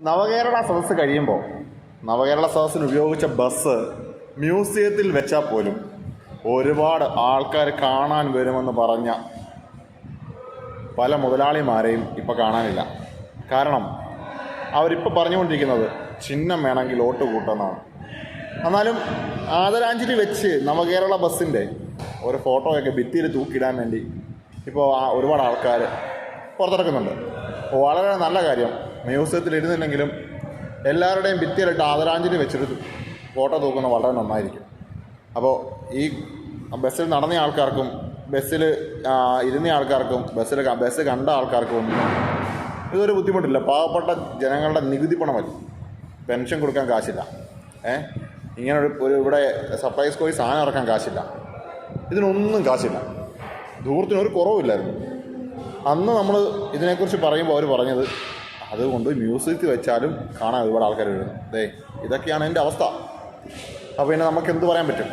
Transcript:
നവകേരള സദസ്സ് കഴിയുമ്പോൾ നവകേരള സദസ്സിന് ഉപയോഗിച്ച ബസ് മ്യൂസിയത്തിൽ വെച്ചാൽ പോലും ഒരുപാട് ആൾക്കാർ കാണാൻ വരുമെന്ന് പറഞ്ഞ പല മുതലാളിമാരെയും ഇപ്പോൾ കാണാനില്ല. കാരണം അവരിപ്പോൾ പറഞ്ഞുകൊണ്ടിരിക്കുന്നത് ചിഹ്നം വേണമെങ്കിൽ ഓട്ട് കൂട്ടുന്നതാണ് എന്നാലും ആദരാഞ്ജലി വെച്ച് നവകേരള ബസ്സിന്റെ ഒരു ഫോട്ടോയൊക്കെ ഭിത്തിയിൽ തൂക്കിയിടാൻ വേണ്ടി ഇപ്പോൾ ഒരുപാട് ആൾക്കാർ പുറത്തിറക്കുന്നുണ്ട്. വളരെ നല്ല കാര്യം. മ്യൂസിയത്തിൽ ഇരുന്നില്ലെങ്കിലും എല്ലാവരുടെയും ഭിത്തിയിലിട്ട് ആദരാഞ്ജലി വെച്ചിരുത്തു ഫോട്ടോ തൂക്കുന്നത് വളരെ നന്നായിരിക്കും. അപ്പോൾ ഈ ബസ്സിൽ നടന്ന ആൾക്കാർക്കും ബസ്സിൽ ഇരുന്ന ആൾക്കാർക്കും ബസ്സിൽ ബസ് കണ്ട ആൾക്കാർക്കും ഒന്നും ഇതൊരു ബുദ്ധിമുട്ടില്ല. പാവപ്പെട്ട ജനങ്ങളുടെ നികുതി പണമല്ല? പെൻഷൻ കൊടുക്കാൻ കാശില്ല. ഏ? ഇങ്ങനെ ഒരു ഒരു ഇവിടെ സപ്ലൈസ് പോയി സാധനം ഇറക്കാൻ കാശില്ല. ഇതിനൊന്നും കാശില്ല. ദൂരത്തിനൊരു കുറവില്ലായിരുന്നു അന്ന് നമ്മൾ ഇതിനെക്കുറിച്ച് പറയുമ്പോൾ അവർ പറഞ്ഞത് അതുകൊണ്ട് മ്യൂസിയത്തിൽ വെച്ചാലും കാണാൻ ഒരുപാട് ആൾക്കാർ വരുന്നു. അതെ ഇതൊക്കെയാണ് എന്റെ അവസ്ഥ. അപ്പോൾ പിന്നെ നമുക്ക് എന്ത് പറയാൻ പറ്റും?